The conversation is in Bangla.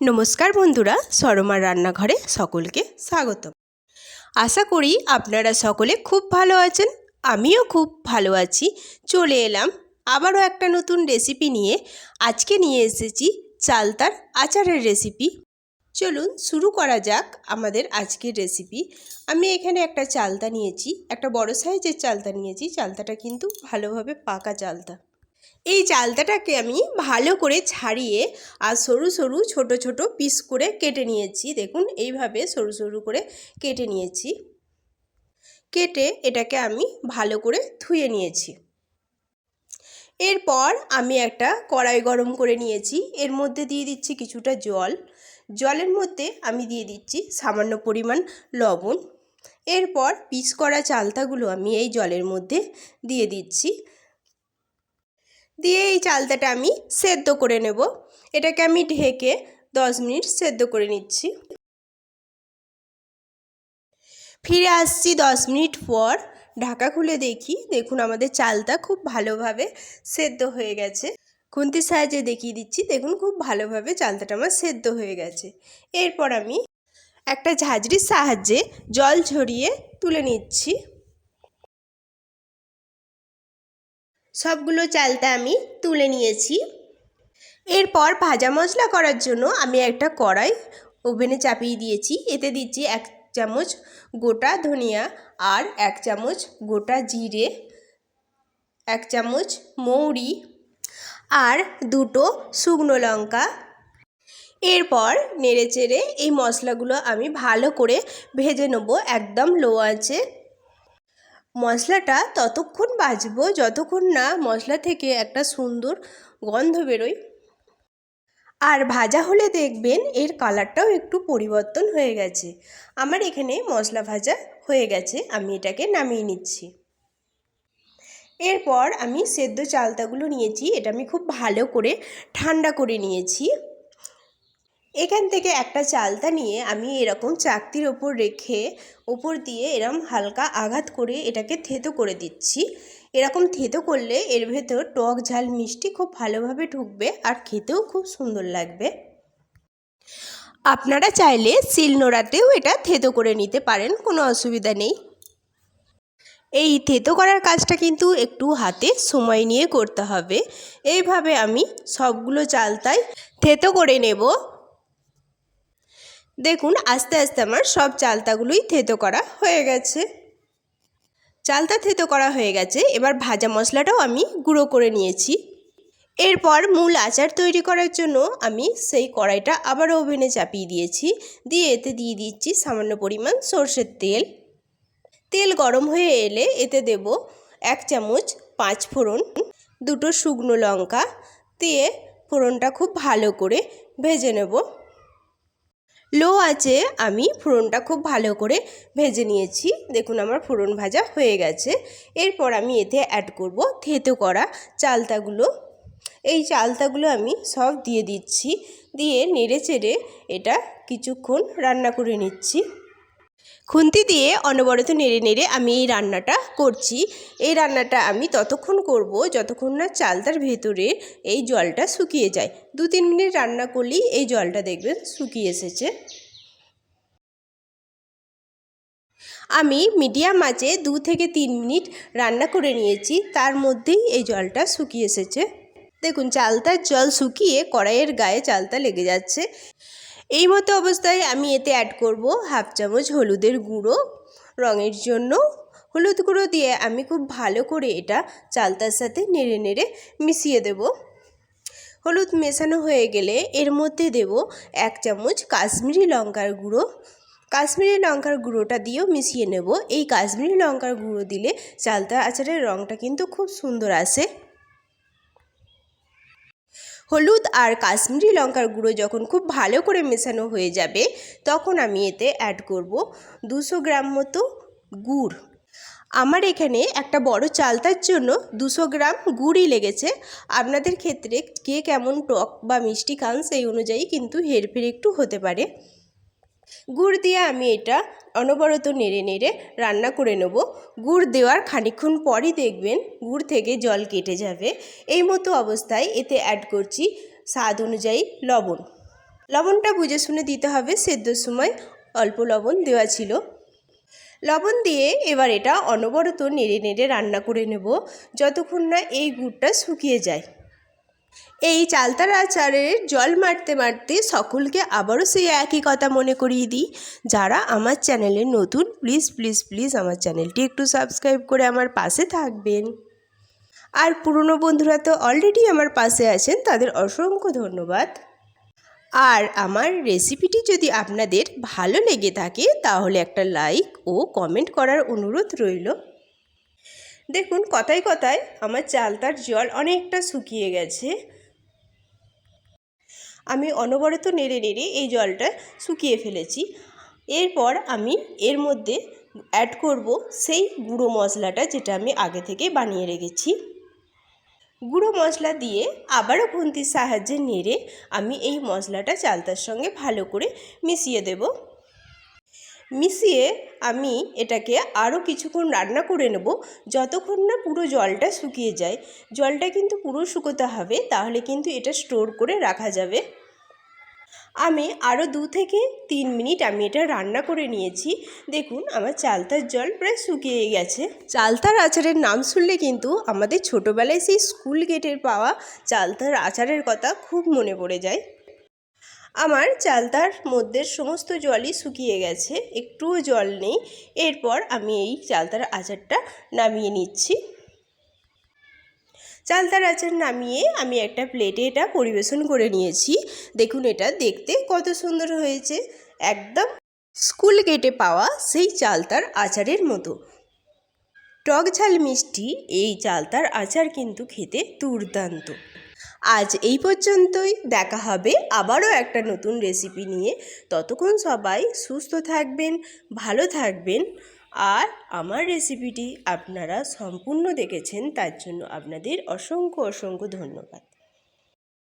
নমস্কার বন্ধুরা, সরমার রান্নাঘরে সকলকে স্বাগত আশা করি আপনারা সকলে খুব ভালো আছেন, আমিও খুব ভালো আছি। চলে এলাম আবারও একটা নতুন রেসিপি নিয়ে। আজকে নিয়ে এসেছি চালতার আচারের রেসিপি চলুন শুরু করা যাক আমাদের আজকের রেসিপি আমি এখানে একটা চালতা নিয়েছি, একটা বড় সাইজের চালতা নিয়েছি। চালতাটা কিন্তু ভালোভাবে পাকা চালতা। এই চালতাটাকে আমি ভালো করে ছাড়িয়ে আর সরু সরু ছোট ছোট পিস করে কেটে নিয়েছি। দেখুন, এইভাবে সরু সরু করে কেটে নিয়েছি। কেটে এটাকে আমি ভালো করে ধুয়ে নিয়েছি। এরপর আমি একটা কড়াই গরম করে নিয়েছি। এর মধ্যে দিয়ে দিচ্ছি কিছুটা জল। জলের মধ্যে আমি দিয়ে দিচ্ছি সামান্য পরিমাণ লবণ। এরপর পিস করা চালতাগুলো আমি এই জলের মধ্যে দিয়ে দিচ্ছি। দিয়ে এই চালতাটা আমি সেদ্ধ করে নেব। এটাকে আমি ঢেকে দশ মিনিট সেদ্ধ করে নিচ্ছি। ফিরে আসছি দশ মিনিট পর। ঢাকা খুলে দেখি, দেখুন আমাদের চালটা খুব ভালোভাবে সেদ্ধ হয়ে গেছে। খুন্তির সাহায্যে দেখিয়ে দিচ্ছি, দেখুন খুব ভালোভাবে চালতাটা আমার সেদ্ধ হয়ে গেছে। এরপর আমি একটা ঝাঁঝরির সাহায্যে জল ঝরিয়ে তুলে নিচ্ছি। সবগুলো চালটা আমি তুলে নিয়েছি। এরপর ভাজা মশলা করার জন্য আমি একটা কড়াই ওভেনে চাপিয়ে দিয়েছি। এতে দিচ্ছি এক চামচ গোটা ধনিয়া আর এক চামচ গোটা জিরে, এক চামচ মৌরি আর দুটো শুকনো লঙ্কা। এরপর নেড়ে চেড়ে এই মশলাগুলো আমি ভালো করে ভেজে নেব একদম লো আছে মশলাটা ততক্ষণ বাজবো যতক্ষণ না মশলা থেকে একটা সুন্দর গন্ধ বেরোয়। আর ভাজা হলে দেখবেন এর কালারটাও একটু পরিবর্তন হয়ে গেছে। আমার এখানে মশলা ভাজা হয়ে গেছে, আমি এটাকে নামিয়ে নিচ্ছি। এরপর আমি সেদ্ধ চালতাগুলো নিয়েছি, এটা আমি খুব ভালো করে ঠান্ডা করে নিয়েছি। এখান থেকে একটা চালতা নিয়ে আমি এরকম চাকতির ওপর রেখে ওপর দিয়ে এরম হালকা আঘাত করে এটাকে থেতো করে দিচ্ছি। এরকম থেতো করলে এর ভেতর টক ঝাল মিষ্টি খুব ভালোভাবে ঢুকবে আর খেতেও খুব সুন্দর লাগবে। আপনারা চাইলে শিলনোড়াতেও এটা থেতো করে নিতে পারেন, কোনো অসুবিধা নেই। এই থেতো করার কাজটা কিন্তু একটু হাতে সময় নিয়ে করতে হবে। এইভাবে আমি সবগুলো চালতাই থেতো করে নেব। দেখুন, আস্তে আস্তে আমার সব চালতাগুলোই থেতো করা হয়ে গেছে। চালতা থেতো করা হয়ে গেছে, এবার ভাজা মশলাটাও আমি গুঁড়ো করে নিয়েছি। এরপর মূল আচার তৈরি করার জন্য আমি সেই কড়াইটা আবার ওভেনে চাপিয়ে দিয়েছি। দিয়ে এতে দিয়ে দিচ্ছি সামান্য পরিমাণ সর্ষের তেল। তেল গরম হয়ে এলে এতে দেব এক চামচ পাঁচ ফোড়ন, দুটো শুকনো লঙ্কা। দিয়ে ফোড়নটা খুব ভালো করে ভেজে নেব। লো আছে আমি ফোড়নটা খুব ভালো করে ভেজে নিয়েছি। দেখুন আমার ফোড়ন ভাজা হয়ে গেছে। এরপর আমি এতে অ্যাড করব থেতো করা চালতাগুলো। এই চালতাগুলো আমি সব দিয়ে দিচ্ছি। দিয়ে নেড়ে চেড়ে এটা কিছুক্ষণ রান্না করে নিচ্ছি। খুন্তি দিয়ে অনবরত নেড়ে নেড়ে আমি এই রান্নাটা করছি। এই রান্নাটা আমি ততক্ষণ করব যতক্ষণ না চালতার ভেতরে এই জলটা শুকিয়ে যায়। দু তিন মিনিট রান্না করলেই এই জলটা দেখবেন শুকিয়ে এসেছে। আমি মিডিয়াম আঁচে দু থেকে তিন মিনিট রান্না করে নিয়েছি, তার মধ্যেই এই জলটা শুকিয়ে এসেছে। দেখুন চালতার জল শুকিয়ে কড়াইয়ের গায়ে চালতা লেগে যাচ্ছে। এই মতো অবস্থায় আমি এতে অ্যাড করব হাফ চামচ হলুদের গুঁড়ো। রঙের জন্য হলুদ গুঁড়ো দিয়ে আমি খুব ভালো করে এটা চালতার সাথে নেড়ে নেড়ে মিশিয়ে দেব। হলুদ মেশানো হয়ে গেলে এর মধ্যে দেব এক চামচ কাশ্মীরি লঙ্কার গুঁড়ো। কাশ্মীরি লঙ্কার গুঁড়োটা দিয়েও মিশিয়ে নেব। এই কাশ্মীরি লঙ্কার গুঁড়ো দিলে চালতা আচারের রঙটা কিন্তু খুব সুন্দর আসে। হলুদ আর কাশ্মীরি লঙ্কার গুঁড়ো যখন খুব ভালো করে মেশানো হয়ে যাবে, তখন আমি এতে অ্যাড করব দুশো গ্রাম মতো গুড়। আমার এখানে একটা বড় চালতার জন্য দুশো গ্রাম গুড়ই লেগেছে। আপনাদের ক্ষেত্রে কে কেমন টক বা মিষ্টি খান সেই অনুযায়ী কিন্তু হেরফের একটু হতে পারে। গুড় দিয়ে আমি এটা অনবরত নেড়ে নেড়ে রান্না করে নেব। গুড় দেওয়ার খানিক্ষণ পরই দেখবেন গুড় থেকে জল কেটে যাবে। এই মতো অবস্থায় এতে অ্যাড করছি স্বাদ অনুযায়ী লবণ। লবণটা বুঝে শুনে দিতে হবে, সেদ্ধর সময় অল্প লবণ দেওয়া ছিল। লবণ দিয়ে এবার এটা অনবরত নেড়ে নেড়ে রান্না করে নেব, যতক্ষণ না এই গুড়টা শুকিয়ে যায়। এই চালতার আচারের জল মারতে মারতে সকলকে আবারও সেই একই কথা মনে করিয়ে দিই। যারা আমার চ্যানেলে নতুন প্লিজ প্লিজ প্লিজ আমার চ্যানেলটি একটু সাবস্ক্রাইব করে আমার পাশে থাকবেন। আর পুরনো বন্ধুরা তো অলরেডি আমার পাশে আছেন, তাদের অসংখ্য ধন্যবাদ। আর আমার রেসিপিটি যদি আপনাদের ভালো লেগে থাকে, তাহলে একটা লাইক ও কমেন্ট করার অনুরোধ রইল। দেখুন, কথায় কথায় আমার চালতার জল অনেকটা শুকিয়ে গেছে। আমি অনবরত নেড়ে নেড়ে এই জলটা শুকিয়ে ফেলেছি। এরপর আমি এর মধ্যে অ্যাড করব সেই গুঁড়ো মশলাটা যেটা আমি আগে থেকে বানিয়ে রেখেছি। গুঁড়ো মশলা দিয়ে আবারও খুন্তির সাহায্যে নেড়ে আমি এই মশলাটা চালতার সঙ্গে ভালো করে মিশিয়ে দেব। মিশিয়ে আমি এটাকে আরও কিছুক্ষণ রান্না করে নেব। যতক্ষণ না পুরো জলটা শুকিয়ে যায়। জলটা কিন্তু পুরো শুকোতে হবে, তাহলে কিন্তু এটা স্টোর করে রাখা যাবে। আমি আরও দু থেকে তিন মিনিট আমি এটা রান্না করে নিয়েছি। দেখুন, আমার চালতার জল প্রায় শুকিয়ে গেছে। চালতার আচারের নাম শুনলে কিন্তু আমাদের ছোটোবেলায় সেই স্কুল গেটের পাওয়া চালতার আচারের কথা খুব মনে পড়ে যায়। আমার চালতার মধ্যে সমস্ত জলই শুকিয়ে গেছে, একটুও জল নেই। এরপর আমি এই চালতার আচারটা নামিয়ে নিচ্ছি। চালতার আচার নামিয়ে আমি একটা প্লেটে এটা পরিবেশন করে নিয়েছি। দেখুন এটা দেখতে কত সুন্দর হয়েছে। একদম স্কুল গেটে পাওয়া সেই চালতার আচারের মতো। টক ঝাল মিষ্টি, এই চালতার আচার কিন্তু খেতে দুর্দান্ত। আজ এই পর্যন্তই। দেখা হবে আবারও একটা নতুন রেসিপি নিয়ে। ততক্ষণ সবাই সুস্থ থাকবেন, ভালো থাকবেন। আর আমার রেসিপিটি আপনারা সম্পূর্ণ দেখেছেন, তার জন্য আপনাদের অসংখ্য অসংখ্য ধন্যবাদ।